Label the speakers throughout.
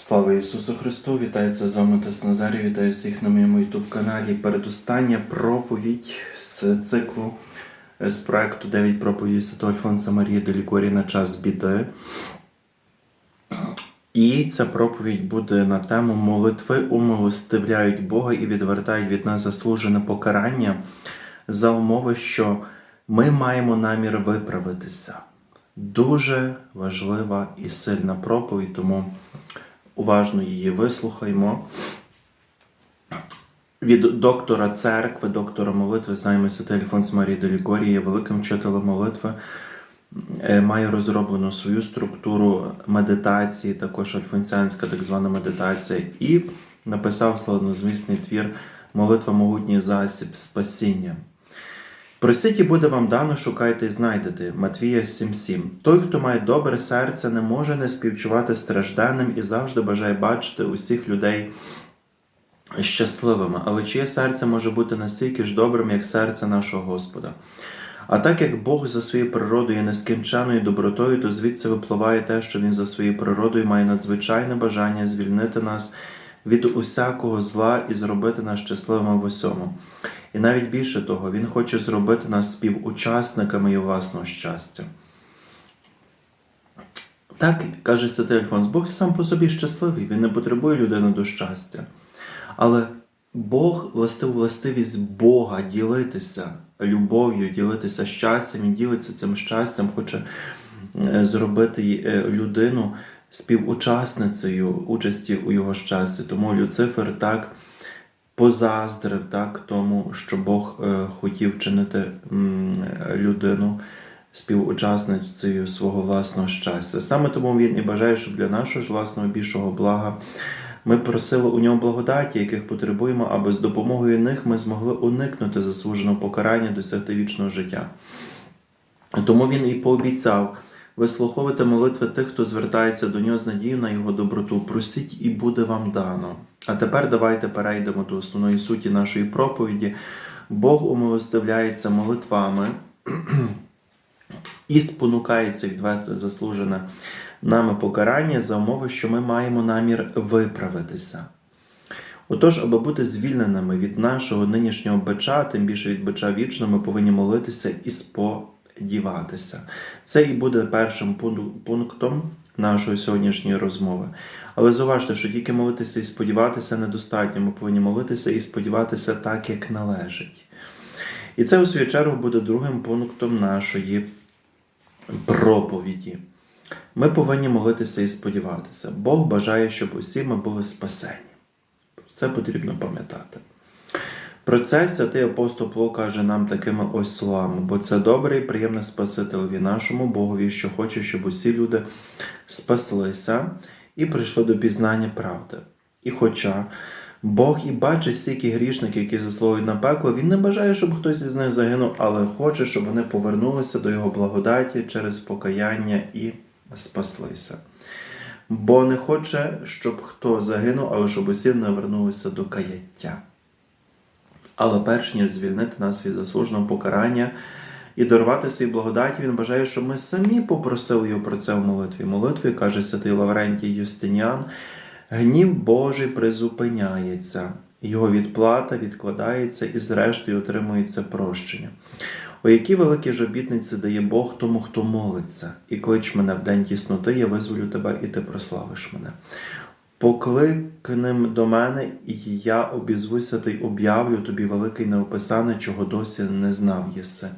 Speaker 1: Слава Ісусу Христу! Вітається з вами Тес Назарій, вітаю всіх на моєму youtube каналі. Передостання проповідь з циклу з проекту 9 проповідей Святого Альфонса Марії Делікорі на час біди. І ця проповідь буде на тему молитви умилостивляють Бога і відвертають від нас заслужене покарання за умови, що ми маємо намір виправитися. Дуже важлива і сильна проповідь, тому уважно її вислухаймо. Від доктора церкви, доктора молитви, знаємо Святий Альфонс Марії Делігорії, є великим вчителем молитви, е, має розроблену свою структуру медитації, також альфонсіанська так звана медитація, і написав славнозвісний твір Молитва могутній засіб спасіння. Просіть і буде вам дано, шукайте і знайдете. Матвія 7.7. Той, хто має добре серце, не може не співчувати стражданим і завжди бажає бачити усіх людей щасливими. Але чиє серце може бути настільки ж добрим, як серце нашого Господа? А так як Бог за своєю природою є нескінченною добротою, то звідси випливає те, що Він за своєю природою має надзвичайне бажання звільнити нас від усякого зла і зробити нас щасливими в усьому. І навіть більше того, Він хоче зробити нас співучасниками його власного щастя. Так каже Святий Альфонс, Бог сам по собі щасливий, він не потребує людини до щастя. Але Бог, властив властивість Бога ділитися любов'ю, ділитися щастям, він ділиться цим щастям, хоче е, зробити е, людину співучасницею участі у його щасті. Тому Люцифер так позаздрив так, тому, що Бог е, хотів чинити людину співучасницею свого власного щастя. Саме тому він і бажає, щоб для нашого ж власного більшого блага ми просили у нього благодаті, яких потребуємо, аби з допомогою них ми змогли уникнути заслуженого покарання, досягти вічного життя. Тому він і пообіцяв вислуховувати молитви тих, хто звертається до нього з надією на його доброту. Просіть і буде вам дано. А тепер давайте перейдемо до основної суті нашої проповіді. Бог умилостивляється молитвами і спонукається відвести заслужене нами покарання за умови, що ми маємо намір виправитися. Отож, аби бути звільненими від нашого нинішнього бича, тим більше від бича вічного, ми повинні молитися і сподіватися. Це і буде першим пунктом нашої сьогоднішньої розмови. Але зауважте, що тільки молитися і сподіватися недостатньо. Ми повинні молитися і сподіватися так, як належить. І це, у свою чергу, буде другим пунктом нашої проповіді. Ми повинні молитися і сподіватися. Бог бажає, щоб усі ми були спасені. Про це потрібно пам'ятати. Про це святий апостол Павло каже нам такими ось словами, бо це добре і приємне Спасителеві нашому Богові, що хоче, щоб усі люди спаслися і прийшли до пізнання правди. І хоча Бог і бачить стільки грішників, які заслуговують на пекло, Він не бажає, щоб хтось із них загинув, але хоче, щоб вони повернулися до Його благодаті через покаяння і спаслися. Бо не хоче, щоб хто загинув, але щоб усі навернулися до каяття. Але перш ніж звільнити нас від заслуженого покарання і дарувати свій благодаті, він бажає, щоб ми самі попросили його про це в молитві. Молитві, каже святий Лаврентій Юстиніан, гнів Божий призупиняється, його відплата відкладається і, зрештою, отримується прощення. О які великі ж обітниці дає Бог тому, хто молиться, і клич мене в день тісноти, я визволю тебе, і ти прославиш мене. Покликнем до мене, і я обізвуся та й об'явлю тобі великий неописане, чого досі не знав єси.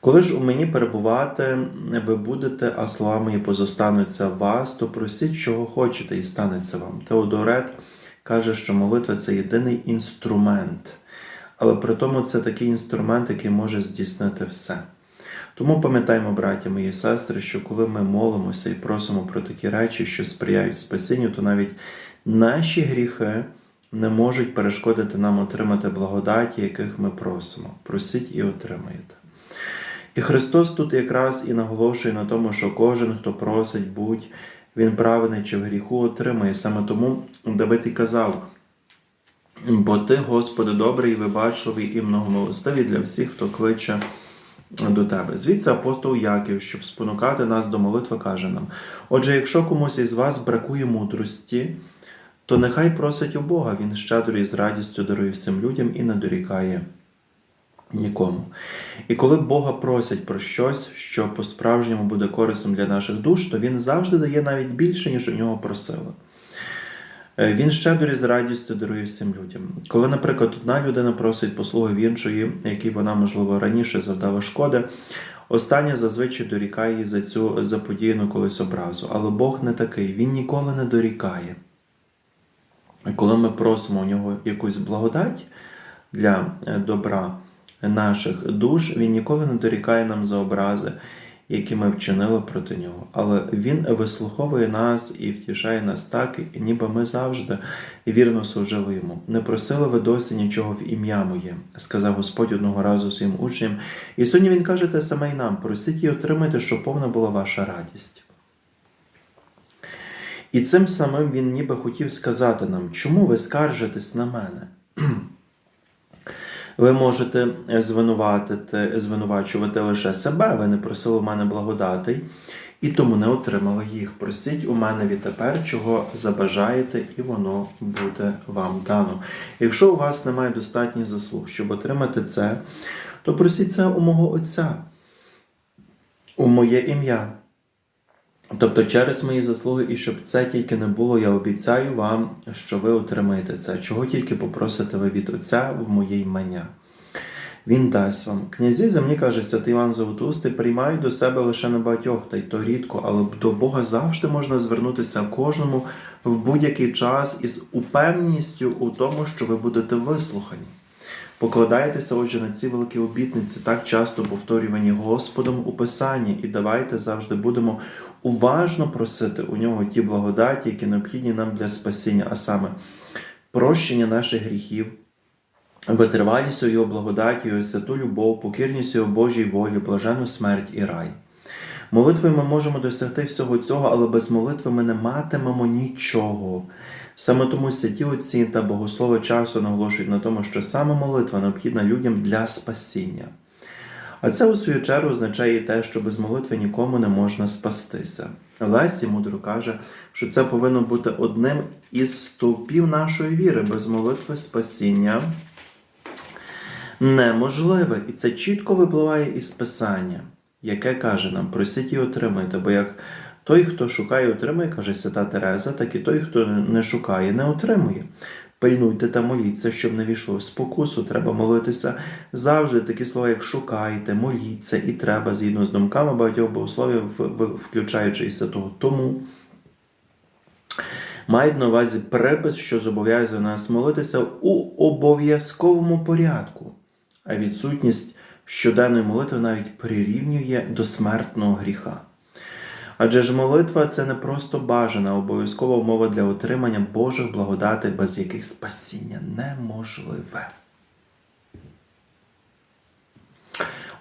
Speaker 1: Коли ж у мені перебувати ви будете, а слова мої позостануться вас, то просіть, чого хочете, і станеться вам. Теодорет каже, що молитва це єдиний інструмент, але при тому це такий інструмент, який може здійснити все. Тому пам'ятаємо, браті мої сестри, що коли ми молимося і просимо про такі речі, що сприяють спасінню, то навіть наші гріхи не можуть перешкодити нам отримати благодаті, яких ми просимо. Просіть і отримаєте. І Христос тут якраз і наголошує на тому, що кожен, хто просить, будь він праведний чи в гріху, отримає. Саме тому Давид і казав. Бо ти, Господи, добрий, вибачливий і многомилостивий для всіх, хто кличе до тебе. Звідси апостол Яків, щоб спонукати нас до молитви, каже нам: Отже, якщо комусь із вас бракує мудрості, то нехай просить у Бога, він щедро і з радістю дарує всім людям і не дорікає нікому. І коли Бога просять про щось, що по-справжньому буде корисним для наших душ, то Він завжди дає навіть більше, ніж у нього просили. Е, Він щедро і з радістю дарує всім людям. Коли, наприклад, одна людина просить послуги в іншої, якій вона, можливо, раніше завдала шкоди, остання зазвичай дорікає їй за цю заподіяну колись образу. Але Бог не такий, Він ніколи не дорікає. Коли ми просимо у нього якусь благодать для е, добра наших душ, він ніколи не дорікає нам за образи, які ми вчинили проти нього. Але він вислуховує нас і втішає нас так, ніби ми завжди вірно служили йому. Не просили ви досі нічого в ім'я моє, сказав Господь одного разу своїм учням. І сьогодні він каже те саме й нам: просіть і отримайте, щоб повна була ваша радість. І цим самим він ніби хотів сказати нам, чому ви скаржитесь на мене? Ви можете звинуватити, звинувачувати лише себе, ви не просили в мене благодатей, і тому не отримали їх. Просіть у мене відтепер, чого забажаєте, і воно буде вам дано. Якщо у вас немає достатніх заслуг, щоб отримати це, то просіть це у мого Отця, у моє ім'я. Тобто через мої заслуги, і щоб це тільки не було, я обіцяю вам, що ви отримаєте це. Чого тільки попросите ви від Отця в моє імення. Він дасть вам. Князі землі, каже святий Іван Золотустий, приймають до себе лише небагатьох, та й то рідко, але до Бога завжди можна звернутися кожному в будь-який час із упевненістю у тому, що ви будете вислухані. Покладайтеся, отже, на ці великі обітниці, так часто повторювані Господом у Писанні, і давайте завжди будемо уважно просити у нього ті благодаті, які необхідні нам для спасіння, а саме прощення наших гріхів, витривалість у його благодаті, його святу любов, покірність його Божій волі, блажену смерть і рай. Молитвою ми можемо досягти всього цього, але без молитви ми не матимемо нічого. Саме тому святі отці та богослови часу наголошують на тому, що саме молитва необхідна людям для спасіння. А це, у свою чергу, означає те, що без молитви нікому не можна спастися. Лесі мудро каже, що це повинно бути одним із стовпів нашої віри. Без молитви спасіння неможливе. І це чітко випливає із Писання, яке каже нам: просіть і отримайте, бо як той, хто шукає, отримує, каже свята Тереза, так і той, хто не шукає, не отримує. Пильнуйте та моліться, щоб не війшло в спокусу. Треба молитися завжди. Такі слова, як шукайте, моліться, і треба згідно з думками багатьох богословів, включаючи і святого. Тому мають на увазі припис, що зобов'язує нас молитися у обов'язковому порядку, а відсутність щоденної молитви навіть прирівнює до смертного гріха. Адже ж молитва це не просто бажана, обов'язкова умова для отримання Божих благодатей, без яких спасіння неможливе.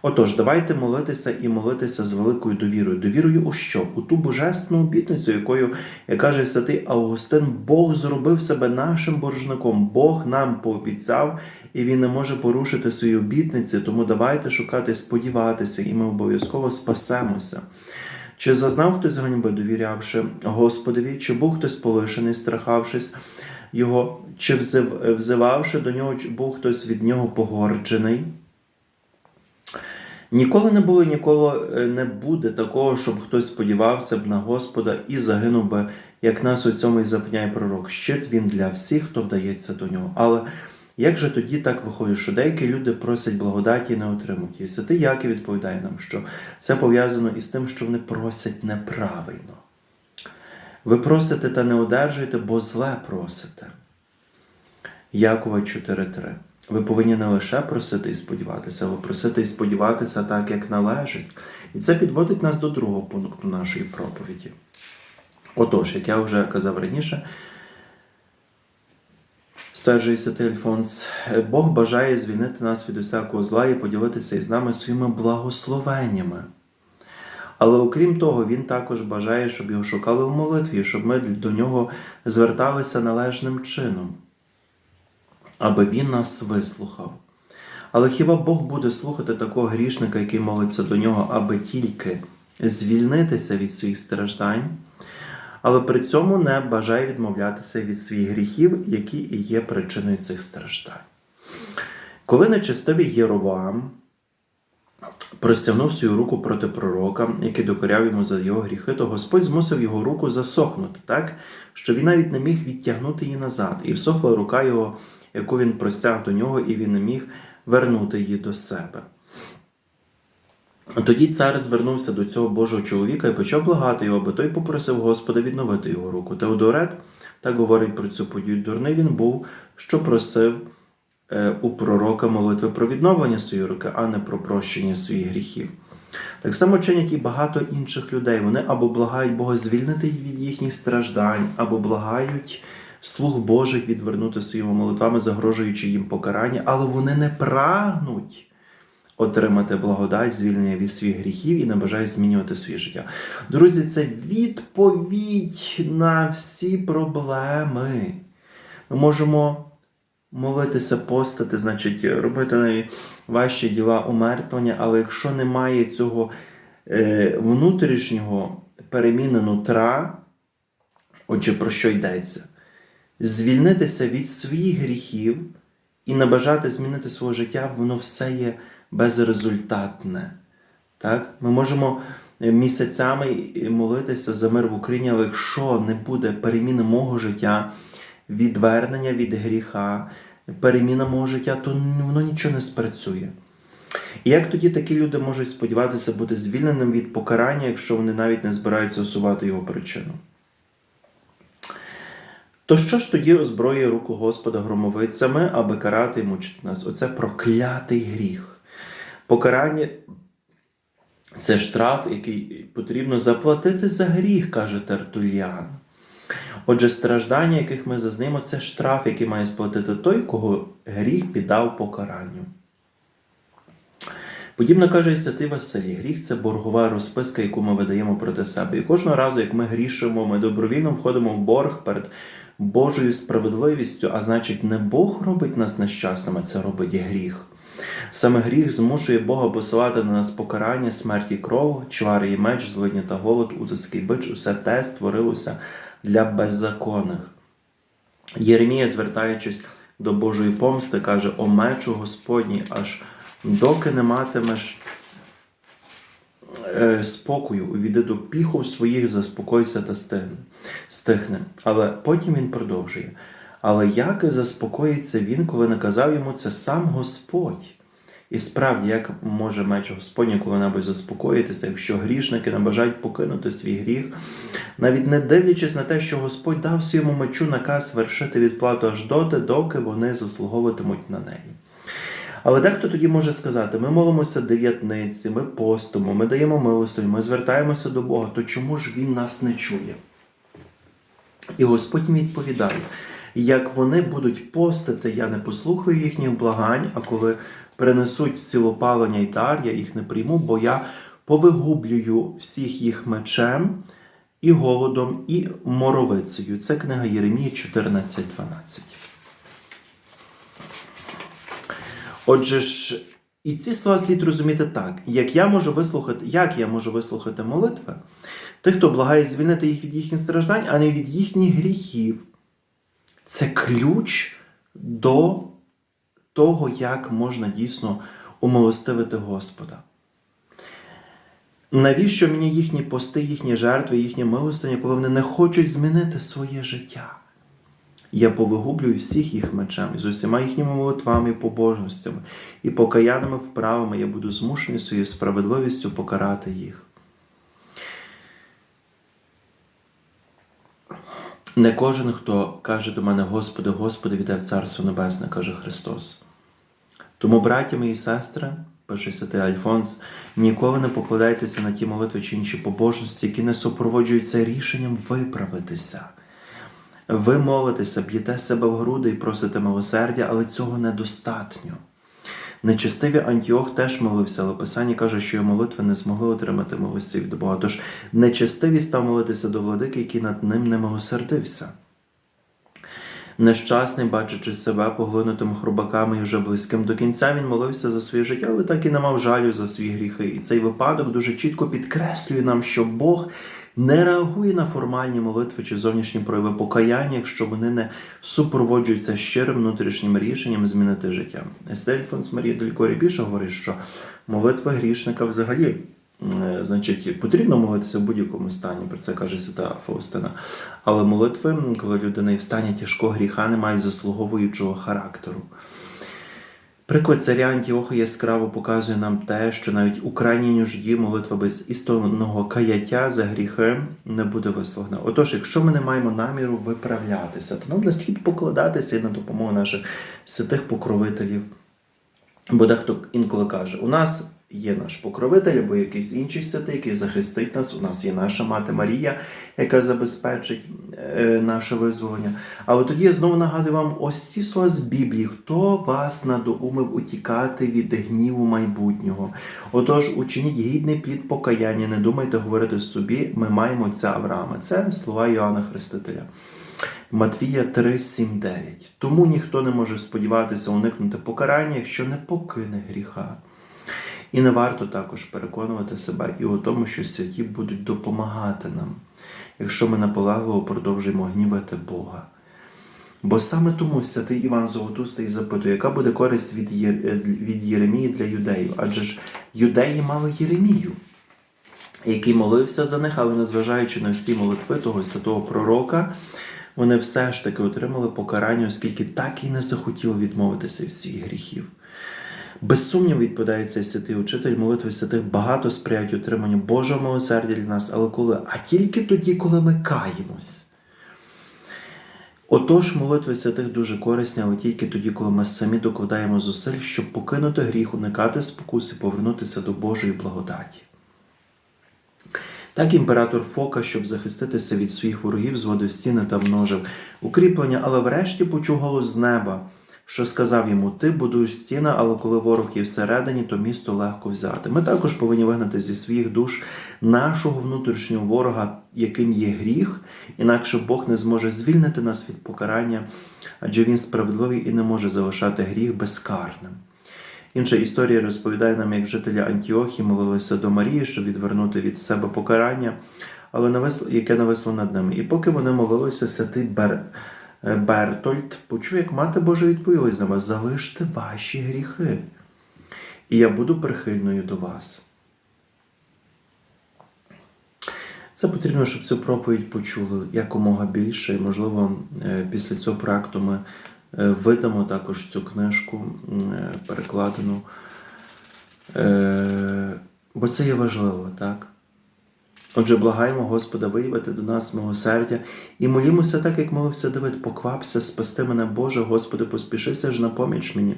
Speaker 1: Отож, давайте молитися і молитися з великою довірою. Довірою у що? У ту божественну обітницю, якою, як каже святий Августин, Бог зробив себе нашим боржником. Бог нам пообіцяв, і Він не може порушити свої обітниці, тому давайте шукати, сподіватися, і ми обов'язково спасемося. Чи зазнав хтось ганьби, довірявши Господові, чи був хтось полишений, страхавшись його, чи взивавши до нього, чи був хтось від нього погорджений? Ніколи не було, ніколи не буде такого, щоб хтось сподівався б на Господа і загинув би, як нас у цьому і запевняє пророк. Щит він для всіх, хто вдається до нього. Але як же тоді так виходить, що деякі люди просять благодаті і не отримують її? Святий Яків відповідає нам, що це пов'язано із тим, що вони просять неправильно. Ви просите та не одержуєте, бо зле просите. Якова 4.3. Ви повинні не лише просити і сподіватися, але просити і сподіватися так, як належить. І це підводить нас до другого пункту нашої проповіді. Отож, як я вже казав раніше, Стверджує святий Альфонс, Бог бажає звільнити нас від усякого зла і поділитися із нами своїми благословеннями. Але окрім того, Він також бажає, щоб його шукали в молитві, щоб ми до нього зверталися належним чином, аби Він нас вислухав. Але хіба Бог буде слухати такого грішника, який молиться до нього, аби тільки звільнитися від своїх страждань, але при цьому не бажає відмовлятися від своїх гріхів, які і є причиною цих страждань? Коли нечестивий Єровоам простягнув свою руку проти пророка, який докоряв йому за його гріхи, то Господь змусив його руку засохнути, так, що він навіть не міг відтягнути її назад, і всохла рука його, яку він простяг до нього, і він не міг вернути її до себе. Тоді цар звернувся до цього Божого чоловіка і почав благати його, аби той попросив Господа відновити його руку. Теодорет так говорить про цю подію. Дурний він був, що просив е, у пророка молитви про відновлення своєї руки, а не про прощення своїх гріхів. Так само чинять і багато інших людей. Вони або благають Бога звільнити їх від їхніх страждань, або благають слуг Божих відвернути своїми молитвами, загрожуючи їм покарання, але вони не прагнуть отримати благодать, звільнення від своїх гріхів і не бажають змінювати своє життя. Друзі, це відповідь на всі проблеми. Ми можемо молитися, постати, значить, робити найважчі діла умертвення, але якщо немає цього е, внутрішнього переміни нутра, отже, про що йдеться? Звільнитися від своїх гріхів і не бажати змінити своє життя, воно все є безрезультатне. Так? Ми можемо місяцями молитися за мир в Україні, але якщо не буде переміни мого життя, відвернення від гріха, переміна мого життя, то воно нічого не спрацює. І як тоді такі люди можуть сподіватися бути звільненим від покарання, якщо вони навіть не збираються усувати його причину? То що ж тоді озброює руку Господа громовицями, аби карати і мучити нас? Оце проклятий гріх. Покарання це штраф, який потрібно заплатити за гріх, каже Тертульян. Отже, страждання, яких ми зазнаємо, це штраф, який має сплатити той, кого гріх піддав покаранню. Подібно каже і святий Василій, гріх це боргова розписка, яку ми видаємо проти себе. І кожного разу, як ми грішимо, ми добровільно входимо в борг перед Божою справедливістю, а значить, не Бог робить нас нещасними, це робить гріх. Саме гріх змушує Бога посилати на нас покарання, смерть і кров, чвари і меч, злидні та голод, утиски і бич, усе те створилося для беззаконних. Єремія, звертаючись до Божої помсти, каже: О мечу Господній, аж доки не матимеш е, спокою, увійди до піхов своїх, заспокойся та стихне. Але потім він продовжує. Але як заспокоїться він, коли наказав йому це сам Господь? І справді, як може меч Господній коли-небудь заспокоїтися, якщо грішники не бажають покинути свій гріх, навіть не дивлячись на те, що Господь дав своєму мечу наказ вершити відплату аж доти, доки вони заслуговуватимуть на неї. Але дехто тоді може сказати: ми молимося дев'ятниці, ми постимо, ми даємо милостиню, ми звертаємося до Бога, то чому ж Він нас не чує? І Господь відповідає: як вони будуть постити, я не послухаю їхніх благань, а коли принесуть цілопалення й дар, я їх не прийму, бо я повигублюю всіх їх мечем і голодом, і моровицею. Це книга Єремії 14.12. Отже ж, і ці слова слід розуміти так, як я можу вислухати, як я можу вислухати молитви, тих, хто благає звільнити їх від їхніх страждань, а не від їхніх гріхів. Це ключ до того, як можна дійсно умилостивити Господа. Навіщо мені їхні пости, їхні жертви, їхні милостині, коли вони не хочуть змінити своє життя? Я повигублюю всіх їх мечем з усіма їхніми молитвами побожностями, і покаяними вправами я буду змушений своєю справедливістю покарати їх. Не кожен, хто каже до мене, Господи, Господи, віддав Царство Небесне, каже Христос. Тому, браті мої сестри, пише святий Альфонс, ніколи не покладайтеся на ті молитви чи інші побожності, які не супроводжуються рішенням виправитися. Ви молитеся, б'єте себе в груди і просите милосердя, але цього недостатньо. Нечестивий Антіох теж молився, але Писання каже, що його молитви не змогли отримати милості від Бога. Тож нечестивий став молитися до владики, який над ним не милосердився. Нещасний, бачачи себе поглинутим хробаками і вже близьким до кінця, він молився за своє життя, але так і не мав жалю за свої гріхи. І цей випадок дуже чітко підкреслює нам, що Бог не реагує на формальні молитви чи зовнішні прояви покаяння, якщо вони не супроводжуються щирим внутрішнім рішенням змінити життя. Естель Фонс Марія Делькорі більше говорить, що молитва грішника взагалі. е, Значить, потрібно молитися в будь-якому стані, про це каже свята Фаустина. Але молитви, коли людина і в стані тяжкого гріха, не мають заслуговуючого характеру. Приклад царя Антіоха яскраво показує нам те, що навіть у крайній нужді молитва без істинного каяття за гріхи не буде висловлена. Отож, якщо ми не маємо наміру виправлятися, то нам не слід покладатися і на допомогу наших святих покровителів. Бо дехто інколи каже: у нас є наш покровитель або якийсь інший святий, який захистить нас. У нас є наша мати Марія, яка забезпечить е, наше визволення. Але тоді я знову нагадую вам ось ці слова з Біблії, хто вас надоумив утікати від гніву майбутнього. Отож, учиніть гідний плід покаяння, не думайте говорити собі, ми маємо отця Авраама. Це слова Йоанна Хрестителя. Матвія 3, 7, 9. Тому ніхто не може сподіватися уникнути покарання, якщо не покине гріха. І не варто також переконувати себе і у тому, що святі будуть допомагати нам, якщо ми наполегливо продовжуємо гнівати Бога. Бо саме тому святий Іван Золотустий запитує, яка буде користь від, Є- від Єремії для юдеїв? Адже ж юдеї мали Єремію, який молився за них, але незважаючи на всі молитви того святого пророка, вони все ж таки отримали покарання, оскільки так і не захотіли відмовитися від своїх гріхів. Без сумніву відповідає цей святий учитель, молитви святих багато сприяють отриманню Божого милосердя для нас, але коли? А тільки тоді, коли ми каємось. Отож, молитви святих дуже корисні, але тільки тоді, коли ми самі докладаємо зусиль, щоб покинути гріх, уникати спокуси, повернутися до Божої благодаті. Так імператор Фока, щоб захиститися від своїх ворогів, зводив стіни та множив укріплення, але врешті почув голос з неба, що сказав йому: Ти будуєш стіни, але коли ворог є всередині, то місто легко взяти. Ми також повинні вигнати зі своїх душ нашого внутрішнього ворога, яким є гріх, інакше Бог не зможе звільнити нас від покарання, адже він справедливий і не може залишати гріх безкарним. Інша історія розповідає нам, як жителі Антіохії молилися до Марії, щоб відвернути від себе покарання, але нависло, яке нависло над ними. І поки вони молилися, святий Бер... е, Бертольд почув, як мати Божа відповіла з ними: залиште ваші гріхи, і я буду прихильною до вас. Це потрібно, щоб цю проповідь почули якомога більше, і, можливо, е, після цього проекту ми е, видамо також цю книжку перекладену. Бо це є важливо, так? Отже, благаємо Господа виявити до нас милосердя і молімося так, як молився Давид, поквапся, спасти мене, Боже, Господи, поспішися ж на поміч мені.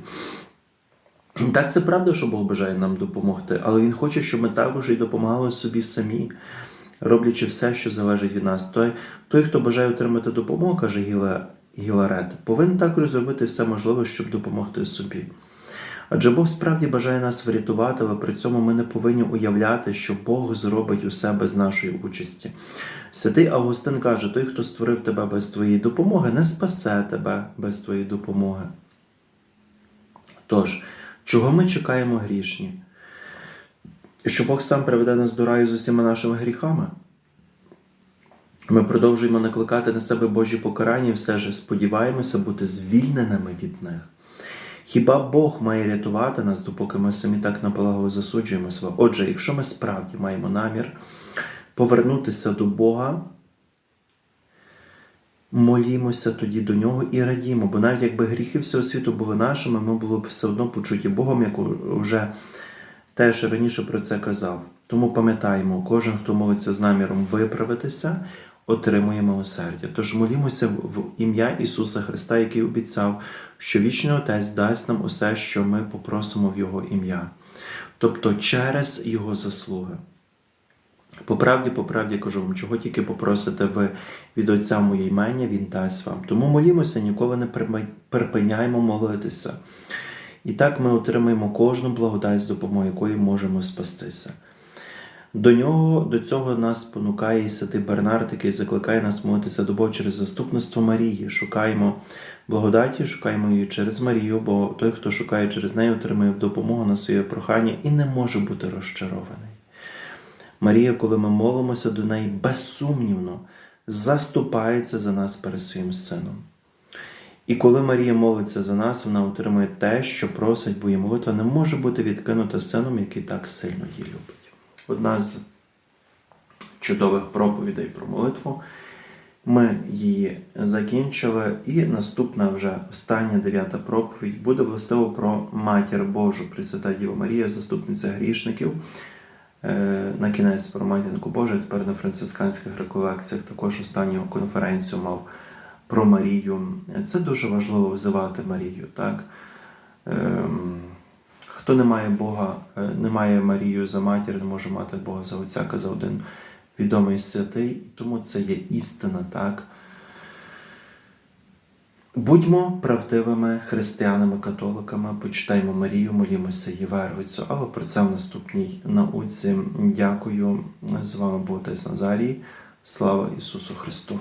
Speaker 1: Так, це правда, що Бог бажає нам допомогти, але Він хоче, щоб ми також і допомагали собі самі, роблячи все, що залежить від нас. Той, той хто бажає отримати допомогу, каже Гіла, Гіларет, повинен також зробити все можливе, щоб допомогти собі. Адже Бог справді бажає нас врятувати, але при цьому ми не повинні уявляти, що Бог зробить усе без нашої участі. Святий Августин каже: той, хто створив тебе без твоєї допомоги, не спасе тебе без твоєї допомоги. Тож, чого ми чекаємо грішні? Що Бог сам приведе нас до раю з усіма нашими гріхами? Ми продовжуємо накликати на себе Божі покарання і все ж сподіваємося бути звільненими від них. Хіба Бог має рятувати нас, допоки ми самі так наполегливо засуджуємо себе? Отже, якщо ми справді маємо намір повернутися до Бога, молімося тоді до нього і радімо, бо навіть якби гріхи всього світу були нашими, ми були б все одно почуті Богом, як вже теж раніше про це казав. Тому пам'ятаємо, кожен, хто молиться з наміром виправитися, отримує милосердя. Тож молімося в ім'я Ісуса Христа, який обіцяв, що вічний Отець дасть нам усе, що ми попросимо в Його ім'я, тобто через Його заслуги. По правді, по правді кажу вам, чого тільки попросите ви від Отця моє імення, Він дасть вам. Тому молімося, ніколи не припиняємо молитися. І так ми отримаємо кожну благодать, з допомогою якої можемо спастися. До нього до цього нас спонукає і святий Бернард, який закликає нас молитися до Бога через заступництво Марії. Шукаємо благодаті, шукаємо її через Марію, бо той, хто шукає через неї, отримує допомогу на своє прохання і не може бути розчарований. Марія, коли ми молимося до неї, безсумнівно заступається за нас перед своїм сином. І коли Марія молиться за нас, вона отримує те, що просить, бо її молитва не може бути відкинута сином, який так сильно її любить. Одна з чудових проповідей про молитву. Ми її закінчили, і наступна вже остання дев'ята проповідь буде властиво про Матір Божу, Пресвята Діва Марія, заступниця грішників. Е, На кінець про матінку Божу, тепер на францисканських реколекціях також останню конференцію мав про Марію. Це дуже важливо взивати Марію. Так? Ем, Хто не має Бога, е, не має Марію за матір, не може мати Бога за отця, казав один відомий святий, і тому це є істина, так? Будьмо правдивими християнами, католиками, почитаймо Марію, молімося її вервицю. Але про це в наступній науці. Дякую. З вами був Отець Назарій. Слава Ісусу Христу!